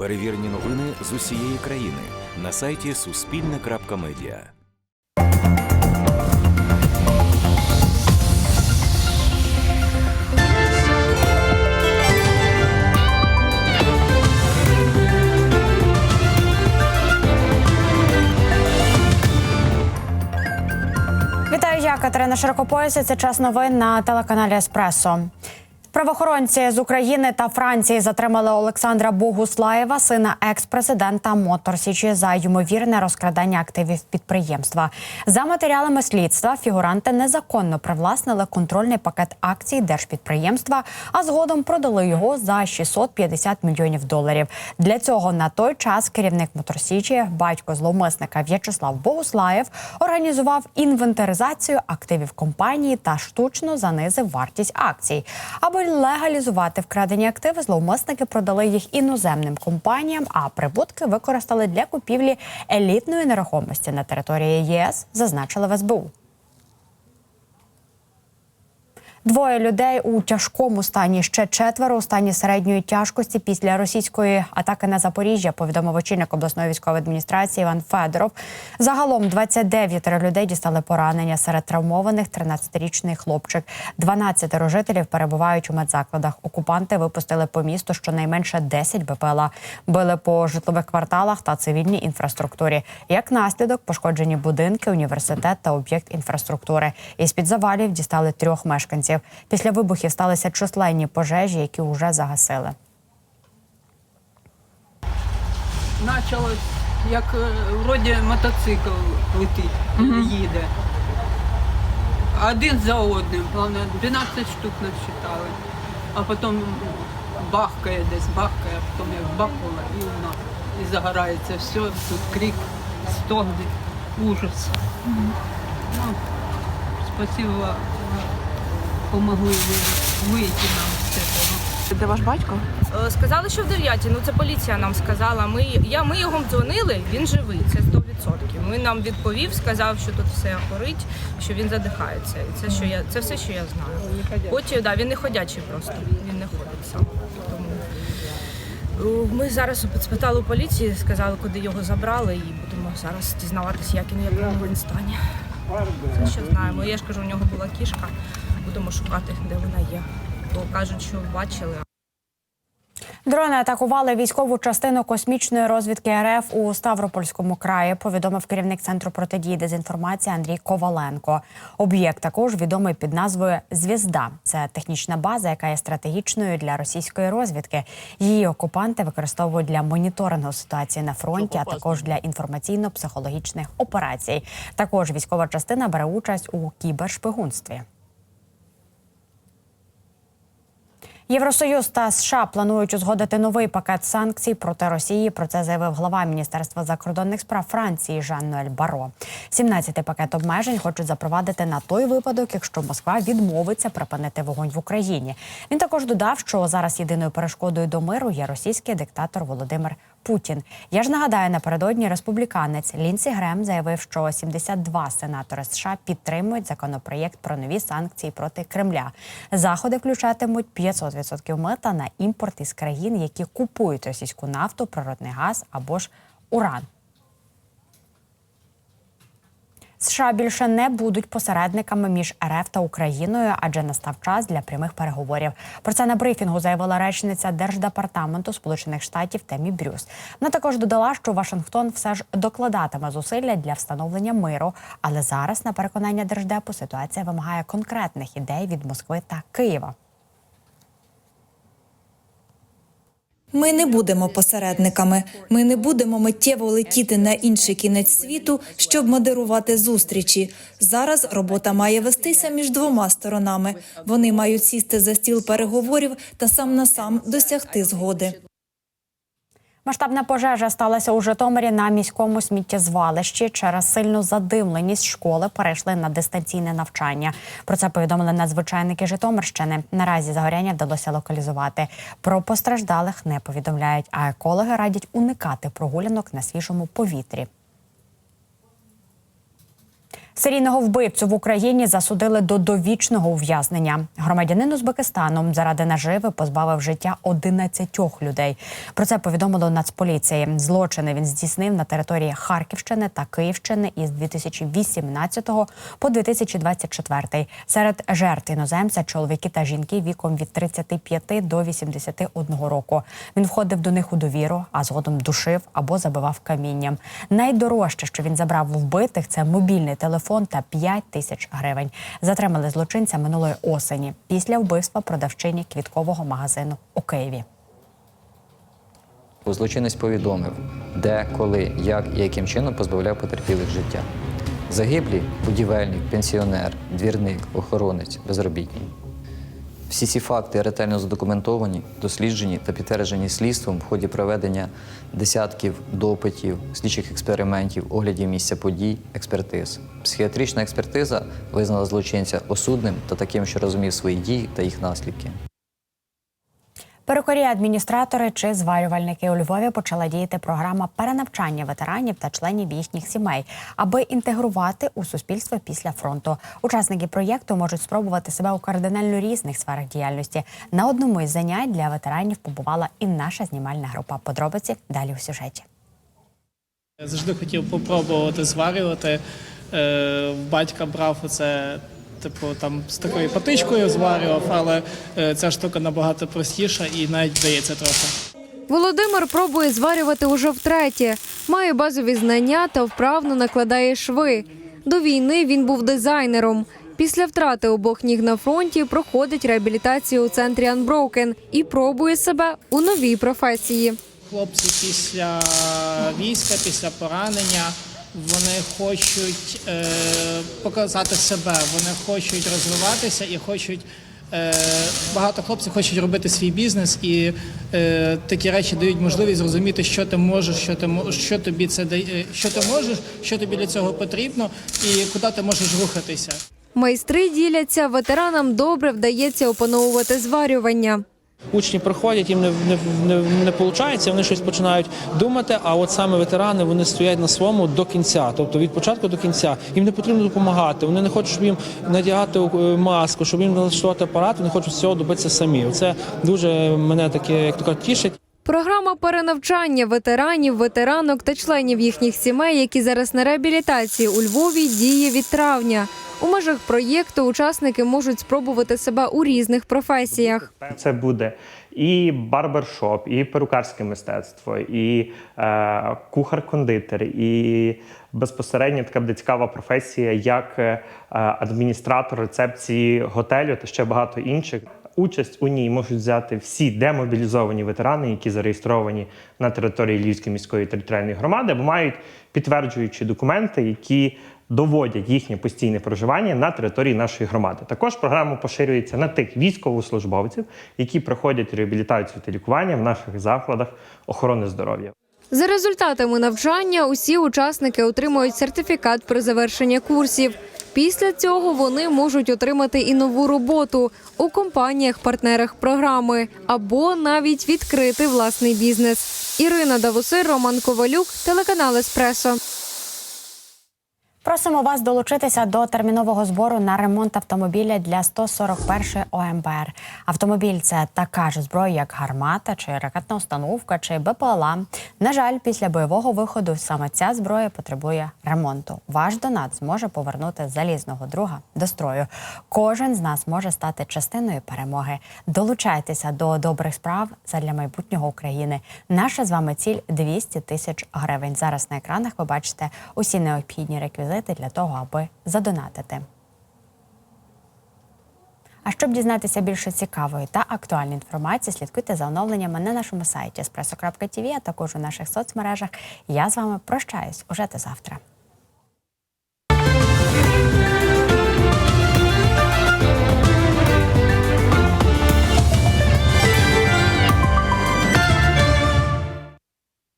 Перевірені новини з усієї країни на сайті Суспільне.Медіа. Вітаю, я Катерина Широкопояс. Це час новин на телеканалі Еспресо. Правоохоронці з України та Франції затримали Олександра Богуслаєва, сина екс-президента Моторсічі, за ймовірне розкрадання активів підприємства. За матеріалами слідства фігуранти незаконно привласнили контрольний пакет акцій держпідприємства, а згодом продали його за 650 мільйонів доларів. Для цього на той час керівник Моторсічі, батько зловмисника В'ячеслав Богуслаєв, організував інвентаризацію активів компанії та штучно занизив вартість акцій. Аби легалізувати вкрадені активи, зловмисники продали їх іноземним компаніям, а прибутки використали для купівлі елітної нерухомості на території ЄС, зазначили в СБУ. Двоє людей у тяжкому стані. Ще четверо у стані середньої тяжкості після російської атаки на Запоріжжя. Повідомив очільник обласної військової адміністрації Іван Федоров. Загалом 29 людей дістали поранення. Серед травмованих 13-річний хлопчик. 12 жителів перебувають у медзакладах. Окупанти випустили по місту щонайменше 10 БПЛА. Били по житлових кварталах та цивільній інфраструктурі. Як наслідок пошкоджені будинки, університет та об'єкт інфраструктури. Із під завалів дістали трьох мешканців. Після вибухів сталися численні пожежі, які вже загасили. Почалось, як е, вроді мотоцикл летить, їде. Один за одним, головне, 12 штук насчитали. А потім бахкає десь, бахкає, а потім як бахнуло, і воно і загорається все, тут крик, стогни, ужас. Ну, спасибо, помогли ви- вийти нам з цього. Де ваш батько? Е, Сказали, що в 9, ну це поліція нам сказала. Ми, я, ми його дзвонили, він живий, це 100%. Ми нам відповів, сказав, що тут все горить, що він задихається. І це, що я, це все, що я знаю. Потім, да, він не ходячий просто, він не ходить сам. Тому е, ми зараз спитали у поліції, сказали, куди його забрали, і будемо зараз дізнаватися, як він в якому він стані. Це що знаємо. Я ж кажу, у нього була кішка, будемо шукати, де вона є. Бо кажуть, що бачили. Дрони атакували військову частину космічної розвідки РФ у Ставропольському краї. Повідомив керівник центру протидії дезінформації Андрій Коваленко. Об'єкт також відомий під назвою Звізда. Це технічна база, яка є стратегічною для російської розвідки. Її окупанти використовують для моніторингу ситуації на фронті, а також для інформаційно-психологічних операцій. Також військова частина бере участь у кібершпигунстві. Євросоюз та США планують узгодити новий пакет санкцій проти Росії. Про це заявив глава Міністерства закордонних справ Франції Жан-Ноель Баро. 17-й пакет обмежень хочуть запровадити на той випадок, якщо Москва відмовиться припинити вогонь в Україні. Він також додав, що зараз єдиною перешкодою до миру є російський диктатор Володимир Путін. Я ж нагадаю, напередодні республіканець Лінсі Грем заявив, що 72 сенатори США підтримують законопроєкт про нові санкції проти Кремля. Заходи включатимуть 500% мита на імпорт із країн, які купують російську нафту, природний газ або ж уран. США більше не будуть посередниками між РФ та Україною, адже настав час для прямих переговорів. Про це на брифінгу заявила речниця Держдепартаменту Сполучених Штатів Темі Брюс. Вона також додала, що Вашингтон все ж докладатиме зусилля для встановлення миру. Але зараз, на переконання держдепу, ситуація вимагає конкретних ідей від Москви та Києва. Ми не будемо посередниками. Ми не будемо миттєво летіти на інший кінець світу, щоб модерувати зустрічі. Зараз робота має вестися між двома сторонами. Вони мають сісти за стіл переговорів та сам на сам досягти згоди. Масштабна пожежа сталася у Житомирі на міському сміттєзвалищі. Через сильну задимленість школи перейшли на дистанційне навчання. Про це повідомили надзвичайники Житомирщини. Наразі загоряння вдалося локалізувати. Про постраждалих не повідомляють, а екологи радять уникати прогулянок на свіжому повітрі. Серійного вбивцю в Україні засудили до довічного ув'язнення. Громадянин Узбекистану заради наживи позбавив життя 11 людей. Про це повідомило Нацполіції. Злочини він здійснив на території Харківщини та Київщини із 2018 по 2024. Серед жертв іноземця чоловіки та жінки віком від 35 до 81 року. Він входив до них у довіру, а згодом душив або забивав камінням. Найдорожче, що він забрав у вбитих, це мобільний телефон та 5 тисяч гривень. Затримали злочинця минулої осені після вбивства продавчині квіткового магазину у Києві. Злочинець повідомив, де, коли, як і яким чином позбавляв потерпілих життя. Загиблі будівельник, пенсіонер, двірник, охоронець, безробітні. Всі ці факти ретельно задокументовані, досліджені та підтверджені слідством в ході проведення десятків допитів, слідчих експериментів, оглядів місця подій, експертиз. Психіатрична експертиза визнала злочинця осудним та таким, що розумів свої дії та їх наслідки. Перукарі, адміністратори чи зварювальники у Львові почала діяти програма перенавчання ветеранів та членів їхніх сімей, аби інтегрувати у суспільство після фронту. Учасники проєкту можуть спробувати себе у кардинально різних сферах діяльності. На одному із занять для ветеранів побувала і наша знімальна група. Подробиці далі у сюжеті. Я завжди хотів попробувати зварювати. Е, батька брав оце, типу, там з такою патичкою зварював, але е, ця штука набагато простіша і навіть вдається трохи. Володимир пробує зварювати уже втретє. Має базові знання та вправно накладає шви. До війни він був дизайнером. Після втрати обох ніг на фронті проходить реабілітацію у центрі Unbroken і пробує себе у новій професії. Хлопці після війська, після поранення, вони хочуть е, показати себе, вони хочуть розвиватися і хочуть. Е, багато хлопців хочуть робити свій бізнес, і е, такі речі дають можливість зрозуміти, що ти можеш, що ти що тобі це дає, що ти можеш, що тобі для цього потрібно, і куди ти можеш рухатися. Майстри діляться, ветеранам добре вдається опановувати зварювання. Учні приходять, їм не, не, не, не виходить, вони щось починають думати. А от саме ветерани вони стоять на своєму до кінця, тобто від початку до кінця. Їм не потрібно допомагати. Вони не хочуть, щоб їм надягати е, маску, щоб їм налаштувати апарат. Вони хочуть всього добитися самі. Це дуже мене таке, як то кажуть, тішить. Програма перенавчання ветеранів, ветеранок та членів їхніх сімей, які зараз на реабілітації у Львові, діє від травня. У межах проєкту учасники можуть спробувати себе у різних професіях. Це буде і барбершоп, і перукарське мистецтво, і е, кухар-кондитер, і безпосередньо така буде цікава професія, як е, адміністратор рецепції готелю та ще багато інших. Участь у ній можуть взяти всі демобілізовані ветерани, які зареєстровані на території Львівської міської територіальної громади, або мають підтверджуючі документи, які доводять їхнє постійне проживання на території нашої громади. Також програма поширюється на тих військовослужбовців, які проходять реабілітацію та лікування в наших закладах охорони здоров'я. За результатами навчання усі учасники отримують сертифікат про завершення курсів. Після цього вони можуть отримати і нову роботу у компаніях-партнерах програми або навіть відкрити власний бізнес. Ірина Давусир, Роман Ковалюк, телеканал Еспресо. Просимо вас долучитися до термінового збору на ремонт автомобіля для 141 ОМБР. Автомобіль це така ж зброя, як гармата, чи ракетна установка, чи БПЛА. На жаль, після бойового виходу саме ця зброя потребує ремонту. Ваш донат зможе повернути залізного друга до строю. Кожен з нас може стати частиною перемоги. Долучайтеся до добрих справ задля майбутнього України. Наша з вами ціль 200 тисяч гривень. Зараз на екранах ви бачите усі необхідні реквізити для того, аби задонатити. А щоб дізнатися більше цікавої та актуальної інформації, слідкуйте за оновленнями на нашому сайті espresso.tv, а також у наших соцмережах. Я з вами прощаюсь уже до завтра.